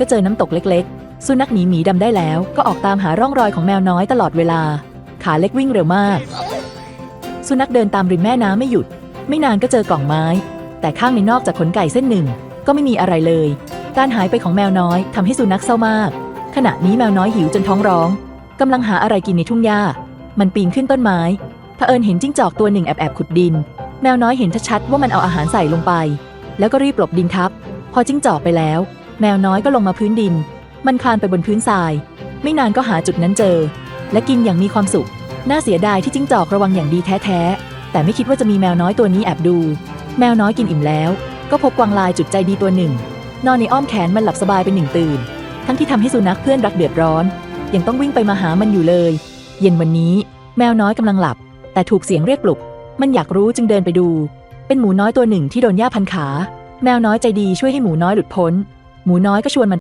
ก็เจอน้ำตกเล็กๆ สุนัขหนีหมีดำได้แล้วก็ออกตามหาร่องรอยของแมวน้อยตลอดเวลา ขาเล็กวิ่งเร็วมาก สุนัขเดินตามริมแม่น้ำไม่หยุด ไม่นานก็เจอกล่องไม้ แต่ข้างในนอกจากขนไก่เส้นหนึ่ง ก็ไม่มีอะไรเลย การหายไปของแมวน้อยทำให้สุนัขเศร้ามาก ขณะนี้แมวน้อยหิวจนท้องร้องกำลังหาอะไรกินในทุ่งหญ้า มันปีนขึ้นต้นไม้เผอิญเห็นจิ้งจอกตัวหนึ่งแอบแอบขุดดิน แมวน้อยเห็นชัดๆว่ามันเอาอาหารใส่ลงไป แล้วก็รีบหลบดินทับ พอจิ้งจอกไปแล้ว แมวน้อยก็ลงมาพื้นดิน มันคลานไปบนพื้นทราย ไม่นานก็หาจุดนั้นเจอ และกินอย่างมีความสุข น่าเสียดายที่จิ้งจอกระวังอย่างดีแท้ๆ แต่ไม่คิดว่าจะมีแมวน้อยตัวนี้แอบดู แมวน้อยกินอิ่มแล้ว ก็พบกวางลายจุดใจดีตัวหนึ่ง นอนในอ้อมแขนมันหลับสบายเป็นหนึ่งตื่น ทั้งที่ทำให้สุนัขเพื่อนรักเดือดร้อน ยังต้องวิ่งไปมาหามันอยู่เลย เย็นวันนี้ แมวน้อยกำลังหลับ แต่ถูกเสียงเรียกปลุก มันอยากรู้จึงเดินไปดู เป็นหมูน้อยตัวหนึ่งที่โดนหญ้าพันขา แมวน้อยใจดีช่วยให้หมูน้อยหลุดพ้น หมูน้อยก็ชวนมัน